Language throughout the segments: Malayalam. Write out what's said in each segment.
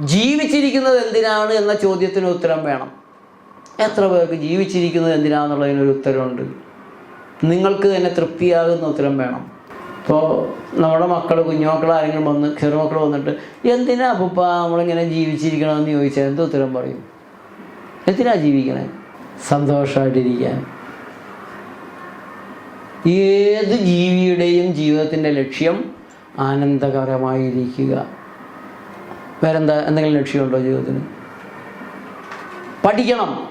ജീവിച്ചിരിക്കുന്നത് എന്തിനാണ് എന്ന ചോദ്യത്തിന് ഉത്തരം വേണം. എത്ര പേർക്ക് ജീവിച്ചിരിക്കുന്നത് എന്തിനാണെന്നുള്ളതിനൊരു ഉത്തരമുണ്ട്. നിങ്ങൾക്ക് തന്നെ തൃപ്തിയാകുന്ന ഉത്തരം വേണം. ഇപ്പോൾ നമ്മുടെ മക്കൾ കുഞ്ഞുമക്കൾ ആരെങ്കിലും വന്ന് ചെറുമക്കൾ വന്നിട്ട് എന്തിനാ അപ്പൂപ്പ നമ്മളിങ്ങനെ ജീവിച്ചിരിക്കണമെന്ന് ചോദിച്ചാൽ എന്ത് ഉത്തരം പറയും? എന്തിനാ ജീവിക്കണേ? സന്തോഷമായിട്ടിരിക്കാൻ ഏത് ജീവിയുടെയും ജീവിതത്തിന്റെ ലക്ഷ്യം ആനന്ദകരമായിരിക്കുക. വേറെന്താ? എന്തെങ്കിലും ലക്ഷ്യമുണ്ടോ ജീവിതത്തിന്? പഠിക്കണം.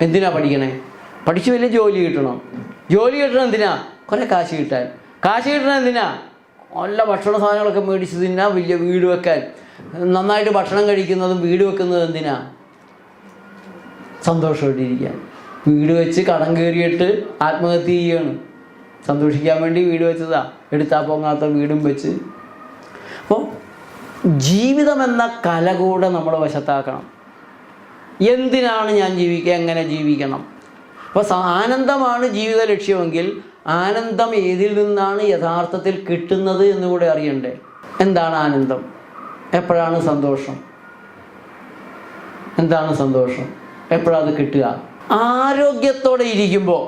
എന്തിനാ പഠിക്കണേ? പഠിച്ച് വലിയ ജോലി കിട്ടണം. ജോലി കിട്ടണം എന്തിനാ? കുറേ കാശ് കിട്ടാൻ. കാശ് കിട്ടണം എന്തിനാ? നല്ല ഭക്ഷണ സാധനങ്ങളൊക്കെ മേടിച്ച് തിന്നാ വലിയ വീട് വെക്കാൻ. നന്നായിട്ട് ഭക്ഷണം കഴിക്കുന്നതും വീട് വെക്കുന്നതും എന്തിനാ? സന്തോഷമായിട്ടിരിക്കാൻ. വീട് വെച്ച് കടം കയറിയിട്ട് ആത്മഹത്യ ചെയ്യാണ്. സന്തോഷിക്കാൻ വേണ്ടി വീട് വെച്ചതാ. എടുത്താൽ പൊങ്ങാത്ത വീടും വെച്ച്. അപ്പോൾ ജീവിതം എന്ന കല കൂടെ നമ്മൾ വശത്താക്കണം. എന്തിനാണ് ഞാൻ ജീവിക്കുക എങ്ങനെ ജീവിക്കണം? അപ്പോൾ ആനന്ദമാണ് ജീവിത ലക്ഷ്യമെങ്കിൽ ആനന്ദം ഏതിൽ നിന്നാണ് യഥാർത്ഥത്തിൽ കിട്ടുന്നത് എന്നുകൂടെ അറിയണ്ടേ? എന്താണ് ആനന്ദം? എപ്പോഴാണ് സന്തോഷം? എന്താണ് സന്തോഷം? എപ്പോഴാണ് അത് കിട്ടുക? ആരോഗ്യത്തോടെ ഇരിക്കുമ്പോൾ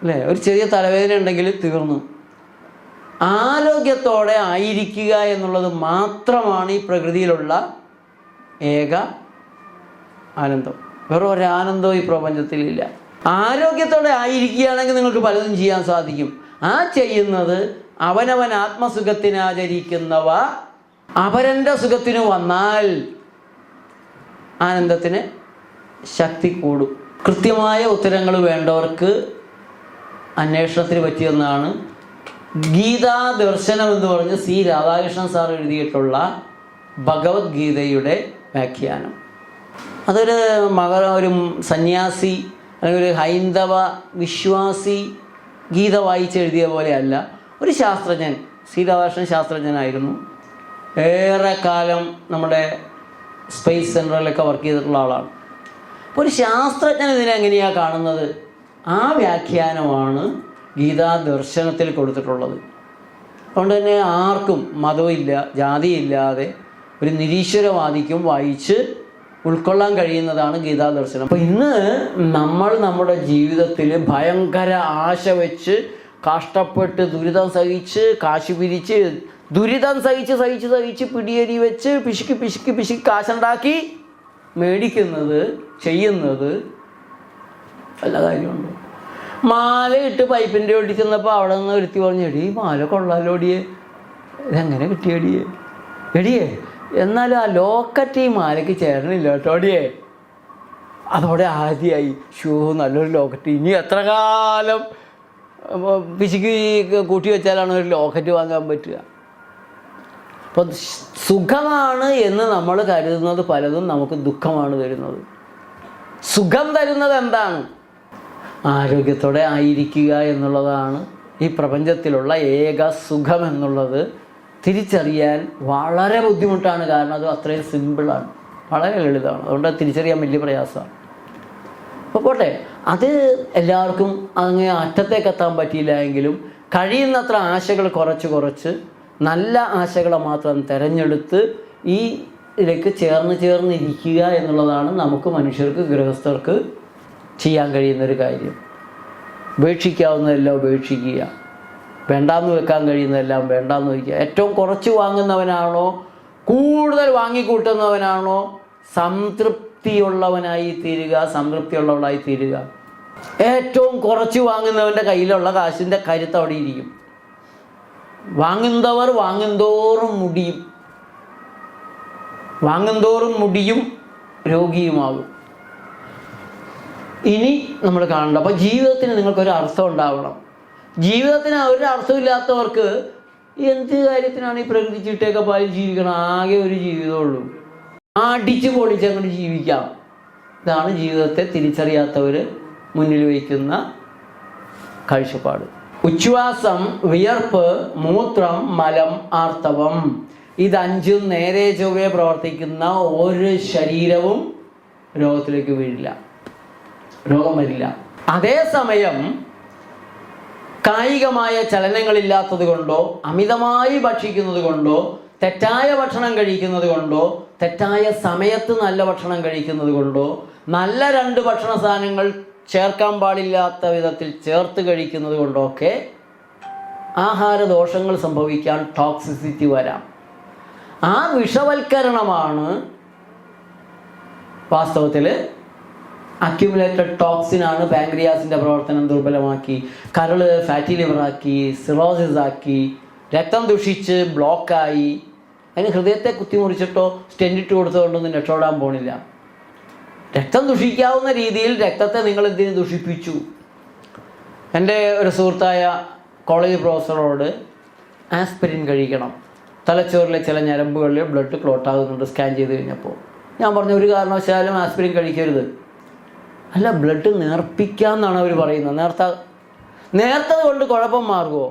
അല്ലേ? ഒരു ചെറിയ തലവേദന ഉണ്ടെങ്കിൽ തീർന്നു. ആരോഗ്യത്തോടെ ആയിരിക്കുക എന്നുള്ളത് മാത്രമാണ് ഈ പ്രകൃതിയിലുള്ള ഏക ആനന്ദം. വേറെ ഒരാനന്ദവും ഈ പ്രപഞ്ചത്തിലില്ല ആരോഗ്യത്തോടെ ആയിരിക്കുകയാണെങ്കിൽ നിങ്ങൾക്ക് പലതും ചെയ്യാൻ സാധിക്കും. ആ ചെയ്യുന്നത് അവനവൻ ആത്മസുഖത്തിനാചരിക്കുന്നവ അപരന്റെ സുഖത്തിന് വന്നാൽ ആനന്ദത്തിന് ശക്തി കൂടും. കൃത്യമായ ഉത്തരങ്ങൾ വേണ്ടവർക്ക് അന്വേഷണത്തിന് പറ്റിയെന്നാണ് ഗീതാ ദർശനം എന്ന് പറഞ്ഞ് സി രാധാകൃഷ്ണൻ സാർ എഴുതിയിട്ടുള്ള ഭഗവത്ഗീതയുടെ വ്യാഖ്യാനം. അതൊരു മക ഒരു സന്യാസി അല്ലെങ്കിൽ ഒരു ഹൈന്ദവ വിശ്വാസി ഗീത വായിച്ചെഴുതിയ പോലെയല്ല ഒരു ശാസ്ത്രജ്ഞൻ സി രാധാകൃഷ്ണൻ ശാസ്ത്രജ്ഞനായിരുന്നു. കാലം നമ്മുടെ സ്പേസ് സെന്ററിലൊക്കെ വർക്ക് ചെയ്തിട്ടുള്ള ആളാണ്. അപ്പോൾ ഒരു ശാസ്ത്രജ്ഞൻ ഇതിനെ എങ്ങനെയാണ് കാണുന്നത്? ആ വ്യാഖ്യാനമാണ് ഗീതാ ദർശനത്തിൽ കൊടുത്തിട്ടുള്ളത്. അതുകൊണ്ട് തന്നെ ആർക്കും മതമില്ല ജാതിയില്ലാതെ ഒരു നിരീശ്വരവാദിക്കും വായിച്ച് ഉൾക്കൊള്ളാൻ കഴിയുന്നതാണ് ഗീതാ ദർശനം. അപ്പോൾ ഇന്ന് നമ്മൾ നമ്മുടെ ജീവിതത്തിൽ ഭയങ്കര ആശ വെച്ച് കഷ്ടപ്പെട്ട് ദുരിതം സഹിച്ച് കാശ് പിരിച്ച് ദുരിതം സഹിച്ച് സഹിച്ച് സഹിച്ച് പിടിയരി വെച്ച് പിശുക്കി പിശുക്കി പിശുക്ക് കാശുണ്ടാക്കി മേടിക്കുന്നത് ചെയ്യുന്നത് നല്ല കാര്യമുണ്ടോ? മാല ഇട്ട് പൈപ്പിന്റെ ഓടി ചെന്നപ്പോൾ അവിടെ നിന്ന് ഒരുത്തി പറഞ്ഞു ഈ മാല കൊള്ളാലോ ഓടിയേ ഇതെങ്ങനെ കിട്ടിയടിയേ? എടിയേ എന്നാലും ആ ലോക്കറ്റ് ഈ മാലയ്ക്ക് ചേരണില്ല കേട്ടോ എടിയെ അതോടെ ആദ്യമായി ഷൂ നല്ലൊരു ലോക്കറ്റ്. ഇനി എത്ര കാലം പിശുക്കി കൂട്ടി വെച്ചാലാണ് ഒരു ലോക്കറ്റ് വാങ്ങാൻ പറ്റുക? അപ്പോൾ സുഖമാണ് എന്ന് നമ്മൾ കരുതുന്നത് പലതും നമുക്ക് ദുഃഖമാണ് തരുന്നത്. സുഖം തരുന്നത് എന്താണ്? ആരോഗ്യത്തോടെ ആയിരിക്കുക എന്നുള്ളതാണ് ഈ പ്രപഞ്ചത്തിലുള്ള ഏക സുഖം എന്നുള്ളത്. തിരിച്ചറിയാൻ വളരെ ബുദ്ധിമുട്ടാണ്. കാരണം അത് അത്രയും സിമ്പിളാണ് വളരെ ലളിതമാണ്. അതുകൊണ്ട് തിരിച്ചറിയാൻ വലിയ പ്രയാസമാണ്. അപ്പോൾ പോട്ടെ. അത് എല്ലാവർക്കും അങ്ങ് അറ്റത്തേക്ക് എത്താൻ പറ്റിയില്ല എങ്കിലും കഴിയുന്നത്ര ആശകൾ കുറച്ച് കുറച്ച് നല്ല ആശകളെ മാത്രം തിരഞ്ഞെടുത്ത് ഈ ഇതിലേക്ക് ചേർന്ന് ചേർന്ന് ഇരിക്കുക എന്നുള്ളതാണ് നമുക്ക് മനുഷ്യർക്ക് ഗൃഹസ്ഥർക്ക് ചെയ്യാൻ കഴിയുന്നൊരു കാര്യം. ഉപേക്ഷിക്കാവുന്നതെല്ലാം ഉപേക്ഷിക്കുക. വേണ്ടാന്ന് വെക്കാൻ കഴിയുന്നതെല്ലാം വേണ്ടാന്ന് വയ്ക്കുക. ഏറ്റവും കുറച്ച് വാങ്ങുന്നവനാണോ? കൂടുതൽ വാങ്ങിക്കൂട്ടുന്നവനാണോ? സംതൃപ്തിയുള്ളവനായി തീരുക സംതൃപ്തിയുള്ളവളായി തീരുക. ഏറ്റവും കുറച്ച് വാങ്ങുന്നവന്റെ കയ്യിലുള്ള കാശിന്റെ കരുത്ത് അവിടെ ഇരിക്കും. വാങ്ങുന്നവർ വാങ്ങുന്തോറും മുടിയും. വാങ്ങുന്തോറും മുടിയും രോഗിയുമാകും ഇനി നമ്മൾ കാണണ്ട. അപ്പോൾ ജീവിതത്തിന് നിങ്ങൾക്കൊരു അർത്ഥം ഉണ്ടാവണം. ജീവിതത്തിന് ഒരു അർത്ഥമില്ലാത്തവർക്ക് എന്ത് കാര്യത്തിനാണ് ഈ പ്രകൃതി ചിട്ടയൊക്കെ പാലിൽ ജീവിക്കണം? ആകെ ഒരു ജീവിതമുള്ളൂ അടിച്ചു പൊളിച്ച് അങ്ങോട്ട് ജീവിക്കാം. ഇതാണ് ജീവിതത്തെ തിരിച്ചറിയാത്തവർ മുന്നിൽ വയ്ക്കുന്ന കാഴ്ചപ്പാട്. ഉച്ഛ്വാസം വിയർപ്പ് മൂത്രം മലം ആർത്തവം. ഇതഞ്ചും നേരെ ചൊവ്വേ പ്രവർത്തിക്കുന്ന ഒരു ശരീരവും രോഗത്തിലേക്ക് വീഴില്ല. രോഗം വരില്ല അതേസമയം കായികമായ ചലനങ്ങളില്ലാത്തത് കൊണ്ടോ അമിതമായി ഭക്ഷിക്കുന്നത് കൊണ്ടോ തെറ്റായ ഭക്ഷണം കഴിക്കുന്നത് കൊണ്ടോ തെറ്റായ സമയത്ത് നല്ല ഭക്ഷണം കഴിക്കുന്നത് കൊണ്ടോ നല്ല രണ്ട് ഭക്ഷണ സാധനങ്ങൾ ചേർക്കാൻ പാടില്ലാത്ത വിധത്തിൽ ചേർത്ത് കഴിക്കുന്നത് കൊണ്ടോ ഒക്കെ ആഹാര ദോഷങ്ങൾ സംഭവിക്കാൻ ടോക്സിസിറ്റി വരാം. ആ വിഷവൽക്കരണമാണ് വാസ്തവത്തിൽ അക്യുമുലേറ്റഡ് ടോക്സിനാണ് പാങ്ക്രിയാസിന്റെ പ്രവർത്തനം ദുർബലമാക്കി. കരൾ ഫാറ്റി ലിവറാക്കി സിറോസിസ് ആക്കി രക്തം ദുഷിച്ച് ബ്ലോക്കായി അതിന് ഹൃദയത്തെ കുത്തിമുറിച്ചിട്ടോ സ്റ്റെൻഡിട്ട് കൊടുത്തുകൊണ്ടൊന്നും രക്ഷപ്പെടാൻ പോണില്ല. രക്തം ദുഷിക്കാവുന്ന രീതിയിൽ രക്തത്തെ നിങ്ങൾ എന്തിനു ദുഷിപ്പിച്ചു? എന്റെ ഒരു സുഹൃത്തായ കോളേജ് പ്രൊഫസറോട് ആസ്പിരിൻ കഴിക്കണം. തലച്ചോറിലെ ചില ഞരമ്പുകളിൽ ബ്ലഡ് ക്ലോട്ട് ആകുന്നുണ്ട് സ്കാൻ ചെയ്ത് കഴിഞ്ഞപ്പോൾ. ഞാൻ പറഞ്ഞു ഒരു കാരണവശാലും ആസ്പിരിൻ കഴിക്കരുത്. അല്ല ബ്ലഡ് നേർപ്പിക്കാമെന്നാണ് അവർ പറയുന്നത്. നേർത്ത നേർത്തത് കൊണ്ട് കുഴപ്പം മാറുമോ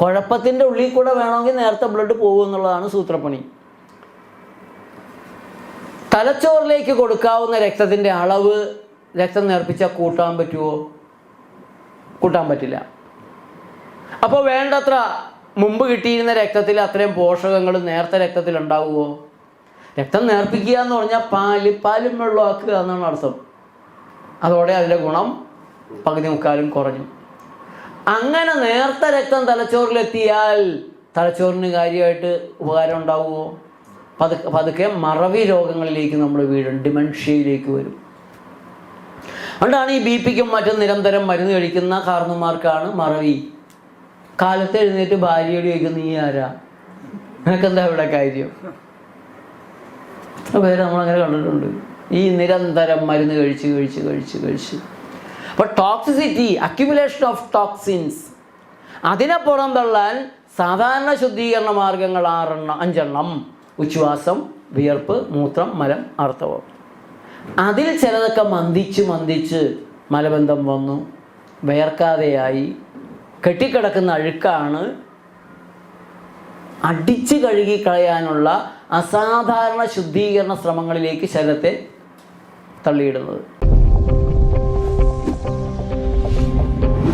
കുഴപ്പത്തിന്റെ ഉള്ളിൽ കൂടെ വേണമെങ്കിൽ നേരത്തെ ബ്ലഡ് പോകും എന്നുള്ളതാണ് സൂത്രപ്പണി. തലച്ചോറിലേക്ക് കൊടുക്കാവുന്ന രക്തത്തിന്റെ അളവ് രക്തം നേർപ്പിച്ചാൽ കൂട്ടാൻ പറ്റുമോ കൂട്ടാൻ പറ്റില്ല. അപ്പോൾ വേണ്ടത്ര മുമ്പ് കിട്ടിയിരുന്ന രക്തത്തിൽ അത്രയും പോഷകങ്ങൾ നേരത്തെ രക്തത്തിൽ ഉണ്ടാവുമോ രക്തം നേർപ്പിക്കുക എന്ന് പറഞ്ഞാൽ പാൽ പാലും വെള്ളമാക്കുക എന്നാണ് അർത്ഥം. അതോടെ അതിന്റെ ഗുണം പകുതി മുക്കാലും കുറഞ്ഞു. അങ്ങനെ നേർത്ത രക്തം തലച്ചോറിലെത്തിയാൽ തലച്ചോറിന് കാര്യമായിട്ട് ഉപകാരം ഉണ്ടാവുമോ? പതുക്കെ പതുക്കെ മറവി രോഗങ്ങളിലേക്ക് നമ്മൾ വീഴും ഡിമൻഷ്യയിലേക്ക് വരും. അതുകൊണ്ടാണ് ഈ ബി പിക്കും മറ്റും നിരന്തരം മരുന്ന് കഴിക്കുന്ന കാരണന്മാർക്കാണ് മറവി. കാലത്ത് എഴുന്നേറ്റ് ഭാര്യയോട് ചോദിക്കുന്ന നീ ആരാ? നിനക്കെന്താ ഇവിടെ കാര്യം? പേര് നമ്മളങ്ങനെ കണ്ടിട്ടുണ്ട്. ഈ നിരന്തരം മരുന്ന് കഴിച്ച് കഴിച്ച് കഴിച്ച് കഴിച്ച്. അപ്പോൾ ടോക്സിസിറ്റി അക്യുമുലേഷൻ ഓഫ് ടോക്സിൻസ് അതിനെ പുറന്തള്ളാൻ സാധാരണ ശുദ്ധീകരണ മാർഗങ്ങൾ ആറെണ്ണം അഞ്ചെണ്ണം. ഉച്ഛ്വാസം വിയർപ്പ് മൂത്രം മലം ആർത്തവം. അതിൽ ചിലതൊക്കെ മന്ദിച്ച് മന്ദിച്ച് മലബന്ധം വന്നു. വേർക്കാതെയായി. കെട്ടിക്കിടക്കുന്ന അഴുക്കാണ് അടിച്ച് കഴുകി കളയാനുള്ള അസാധാരണ ശുദ്ധീകരണ ശ്രമങ്ങളിലേക്ക് ശരീരത്തെ തള്ളിയിടുന്നത്.